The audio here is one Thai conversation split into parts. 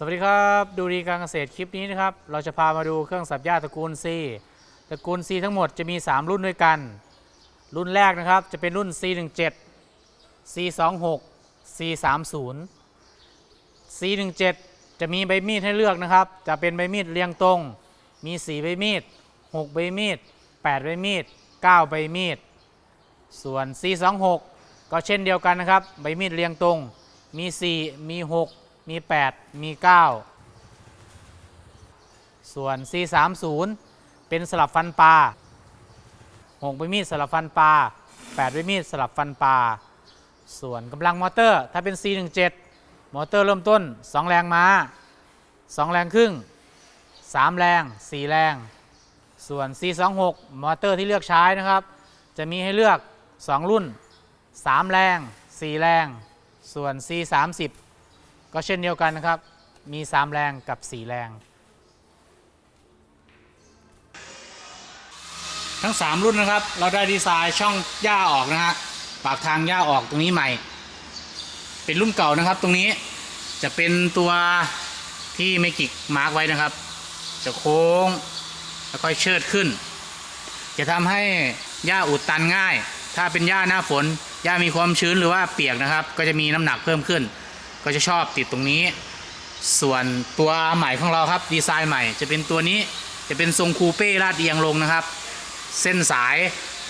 สวัสดีครับดูดีการเกษตรคลิปนี้นะครับ เราจะพามาดูเครื่องสับหญ้าตระกูล C ตระกูล C ทั้งหมดจะมี 3 รุ่นด้วยกัน รุ่นแรกนะครับจะเป็นรุ่น C17 C26 C30 C17 จะมีใบมีดให้เลือกนะครับ จะเป็นใบมีดเรียงตรง มี 4 ใบมีด 6 ใบมีด 8 ใบมีด 9 ใบมีด ส่วน C26 ก็เช่นเดียวกันนะครับ ใบมีดเรียงตรง มี 4 มี 6 มี 8 มี 9 ส่วน C30 เป็นสลับฟันปลา6ใบมีดสลับฟันปลา8ใบมีดสลับฟันปลาส่วนกำลังมอเตอร์ ถ้าเป็น C17 มอเตอร์เริ่มต้น 2 แรงม้า 2 แรงครึ่ง 3 แรง 4 แรง ส่วน C26 มอเตอร์ที่เลือกใช้นะครับ จะมีให้เลือก 2 รุ่น 3 แรง 4 แรง ส่วน C30 ก็เช่นเดียวกันนะครับ มี 3 แรงกับ 4 แรง ทั้ง 3 รุ่นนะครับ เราได้ดีไซน์ช่องหญ้าออกนะฮะปากทางหญ้าออกตรงนี้ใหม่ เป็นรุ่นเก่านะครับ ตรงนี้จะเป็นตัวที่ไม่กิกมาร์กไว้นะครับ จะโค้งแล้วค่อยเชิดขึ้น จะทำให้หญ้าอุดตันง่าย ถ้าเป็นหญ้าหน้าฝนหญ้ามีความชื้นหรือว่าเปียกนะครับ ก็จะมีน้ำหนักเพิ่มขึ้น ก็จะชอบติดตรงนี้ ส่วนตัวใหม่ของเราครับดีไซน์ใหม่ จะเป็นตัวนี้จะเป็นทรงคูเป้ลาดเอียงลงนะครับ เส้นสาย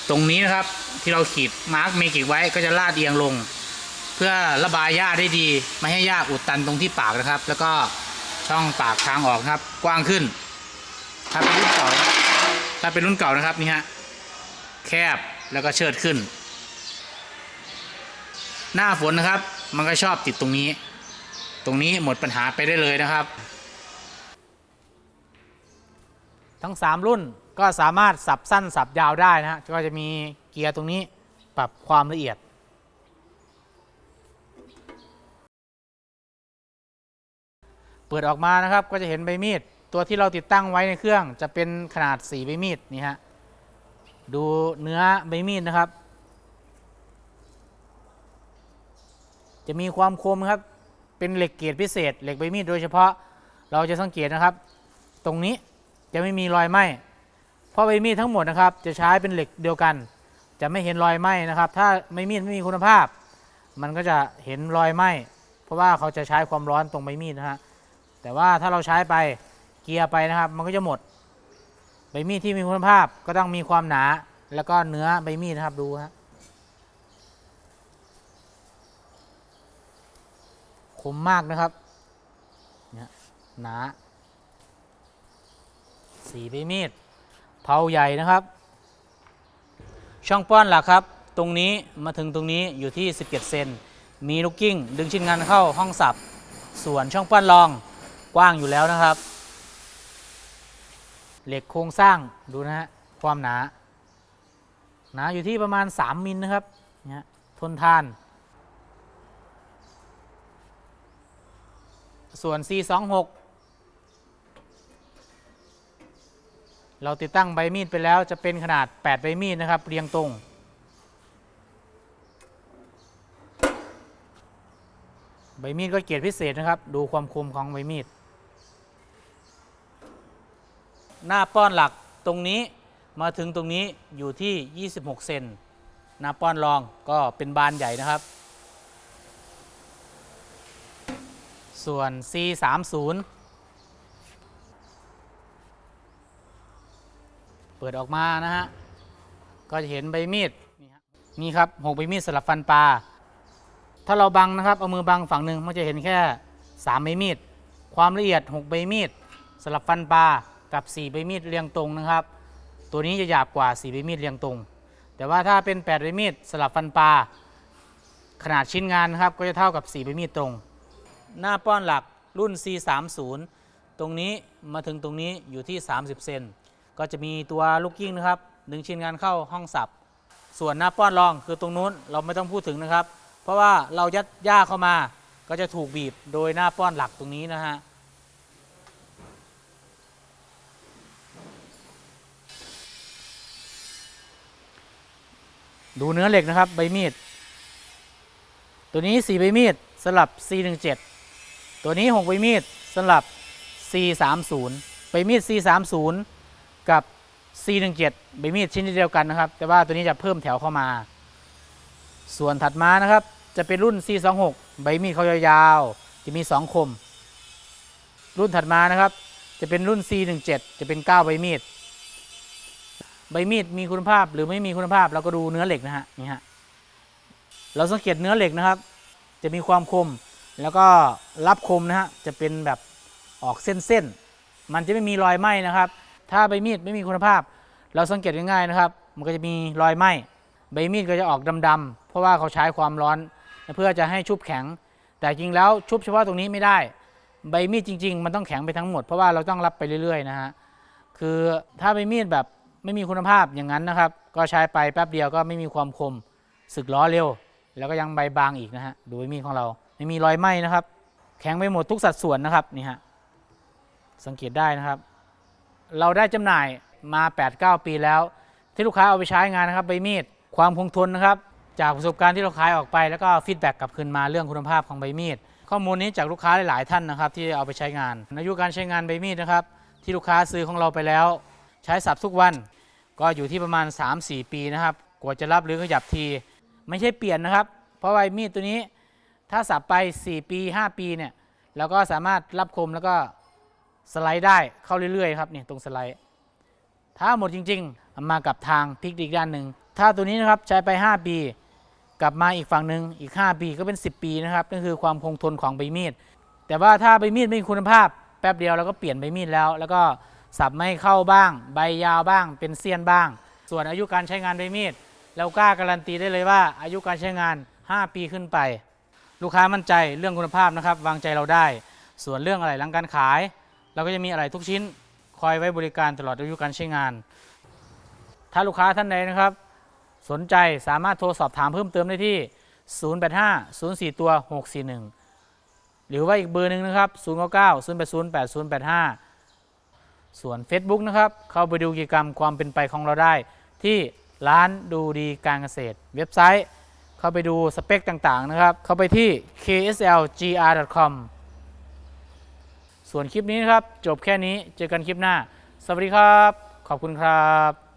ตรงนี้นะครับที่เราขีดมาร์กเมกิกไว้ก็จะลาดเอียงลง เพื่อระบายหญ้าได้ดี ไม่ให้หญ้าอุดตันตรงที่ปากนะครับ แล้วก็ช่องปากทางออกครับ กว้างขึ้น ถ้าเป็นรุ่นเก่าถ้าเป็นรุ่นเก่านะครับนี่ฮะแคบแล้วก็เชิดขึ้น หน้าฝนนะครับ มันก็ชอบติดตรงนี้ ตรงนี้หมดปัญหาไปได้เลยนะครับ ทั้ง 3 รุ่นก็สามารถสับสั้นสับยาวได้นะฮะก็จะมีเกียร์ตรงนี้ปรับความละเอียดเปิดออกมานะครับก็จะเห็นใบมีด ตัวที่เราติดตั้งไว้ในเครื่อง จะเป็นขนาด 4 ใบมีดนี่ฮะดูเนื้อใบมีดนะครับ จะมีความคมครับ เป็นเหล็กเกรดพิเศษ เหล็กใบมีดโดยเฉพาะเราจะสังเกตนะครับ ตรงนี้จะไม่มีรอยไหม้เพราะใบมีดทั้งหมดนะครับ จะใช้เป็นเหล็กเดียวกัน จะไม่เห็นรอยไหม้นะครับ ถ้าใบมีดไม่มีคุณภาพ มันก็จะเห็นรอยไหม้เพราะว่าเขาจะใช้ความร้อนตรงใบมีดนะฮะแต่ว่าถ้าเราใช้ไปเกียร์ไปนะครับ มันก็จะหมดใบมีดที่มีคุณภาพก็ต้องมีความหนา แล้วก็เนื้อใบมีดนะครับดูฮะ คมมากนะครับเนี่ยหนาสีใบมีดเผาใหญ่นะครับ ช่องป้อนหลักครับ ตรงนี้มาถึงตรงนี้อยู่ที่ 17 เซนมีลูกกิ้ง ดึงชิ้นงานเข้าห้องสับ ส่วนช่องป้อนรองกว้างอยู่แล้วนะครับ เหล็กโครงสร้างดูนะฮะความหนา หนาอยู่ที่ประมาณ 3 มิลนะครับเนี่ยทนทาน ส่วน C26 เราติดตั้งใบมีดไปแล้วจะเป็นขนาด 8 ใบมีดนะครับ เรียงตรง ใบมีดก็เกียรติพิเศษนะครับ ดูความคมของใบมีด หน้าป้อนหลักตรงนี้มาถึงตรงนี้อยู่ที่ 26 เซนหน้าป้อนรองก็เป็นบานใหญ่นะครับ ส่วน C30 เปิดออกมานะฮะ ก็จะเห็นใบมีด นี่ครับหกใบมีดสลับฟันปลา ถ้าเราบังนะครับ เอามือบังฝั่งหนึ่งมันจะเห็นแค่3ใบมีด ความละเอียด 6 ใบมีดสลับฟันปลา กับ 4 ใบมีดเรียงตรงนะครับ ตัวนี้จะหยาบกว่า 4 ใบมีดเรียงตรง แต่ว่าถ้าเป็น 8 ใบมีดสลับฟันปลา ขนาดชิ้นงานนะครับก็จะเท่ากับ 4 ใบมีดตรง หน้าป้อนหลักรุ่น C30 ตรงนี้มาถึงตรงนี้อยู่ที่ 30 เซนก็จะมีตัวลูกกิ้งนะครับดึงชิ้นงานเข้าห้องสับ ส่วนหน้าป้อนรองคือตรงนู้นเราไม่ต้องพูดถึงนะครับ เพราะว่าเรายัดหญ้าเข้ามาก็จะถูกบีบโดยหน้าป้อนหลักตรงนี้นะฮะดูเนื้อเหล็กนะครับใบมีด ตัวนี้ 4 ใบมีดสลับ C17 ตัวนี้6ใบมีดสสำหรับ C30 ใบมีด C30 กับ C17 ใบมีดชิ้นเดียวกันนะครับ แต่ว่าตัวนี้จะเพิ่มแถวเข้ามา ส่วนถัดมานะครับ จะเป็นรุ่น C26 ใบมีดเขายาวๆ จะมี 2 คม รุ่นถัดมานะครับ จะเป็นรุ่น C17 จะเป็น 9 ใบมีด ใบมีดมีคุณภาพหรือไม่มีคุณภาพเราก็ดูเนื้อเหล็กนะฮะนี่ฮะเราสังเกตเนื้อเหล็กนะครับ จะมีความคม แล้วก็รับคมนะฮะจะเป็นแบบออกเส้นๆ มันจะไม่มีรอยไหม้นะครับ ถ้าใบมีดไม่มีคุณภาพ เราสังเกตง่ายๆนะครับ มันก็จะมีรอยไหม้ใบมีดก็จะออกดำๆเพราะว่าเขาใช้ความร้อน เพื่อจะให้ชุบแข็ง แต่จริงแล้วชุบเฉพาะตรงนี้ไม่ได้ ใบมีดจริง ๆ มันต้องแข็งไปทั้งหมด เพราะว่าเราต้องรับไปเรื่อยๆนะฮะคือถ้าใบมีดแบบไม่มีคุณภาพอย่างนั้นนะครับ ก็ใช้ไปแป๊บเดียวก็ไม่มีความคมสึกล้อเร็ว แล้วก็ยังใบบางอีกนะฮะดูใบมีดของเรา ไม่มีรอยไหม้นะครับ แข็งไปหมดทุกสัดส่วนนะครับนี่ฮะสังเกตได้นะครับ เราได้จำหน่ายมา 8-9 ปีแล้ว ที่ลูกค้าเอาไปใช้งานนะครับใบมีดความคงทนนะครับ จากประสบการณ์ที่เราขายออกไปแล้วก็ฟีดแบ็กกลับคืนมาเรื่องคุณภาพของใบมีดข้อมูลนี้จากลูกค้าหลาย ๆ ท่านนะครับ ที่เอาไปใช้งานอายุการใช้งานใบมีดนะครับ ที่ลูกค้าซื้อของเราไปแล้ว ใช้สับทุกวัน ก็อยู่ที่ประมาณ 3-4 ปีนะครับกว่าจะรับหรือขยับที ไม่ใช่เปลี่ยนนะครับ เพราะใบมีดตัวนี้ ถ้าสับไป 4 ปี 5 ปีเนี่ยเราก็สามารถรับคมแล้วก็สไลด์ได้เข้าเรื่อยๆครับนี่ตรงสไลด์ ถ้าหมดจริงๆ มากับทางพลิกอีกด้านหนึ่งถ้าตัวนี้นะครับใช้ไป 5 ปี กลับมาอีกฝั่งหนึ่งอีก 5 ปีก็เป็น 10 ปีนะครับนั่นคือความคงทนของใบมีด แต่ว่าถ้าใบมีดไม่มีคุณภาพแป๊บเดียวเราก็เปลี่ยนใบมีดแล้ว แล้วก็สับไม่เข้าบ้าง ใบยาวบ้าง เป็นเสี้ยนบ้าง ส่วนอายุการใช้งานใบมีดเรากล้าการันตีได้เลยว่าอายุการใช้งาน 5 ปีขึ้นไป ลูกค้ามั่นใจเรื่องคุณภาพนะครับ วางใจเราได้ ส่วนเรื่องอะไรหลังการขาย เราก็จะมีอะไรทุกชิ้นคอยไว้บริการตลอดอายุการใช้งาน ถ้าลูกค้าท่านใดนะครับ สนใจสามารถโทรสอบถามเพิ่มเติมได้ที่ 085 04 ตัว 641 หรือว่าอีกเบอร์หนึ่งนะครับ 099 080 8085 ส่วน Facebook นะครับ เข้าไปดูกิจกรรมความเป็นไปของเราได้ ที่ร้านดูดีการเกษตร เว็บไซต์ เข้าไปดูสเปคต่างๆนะครับ เข้าไปที่ kslgr.com ส่วนคลิปนี้นะครับ จบแค่นี้เจอกันคลิปหน้า สวัสดีครับ ขอบคุณครับ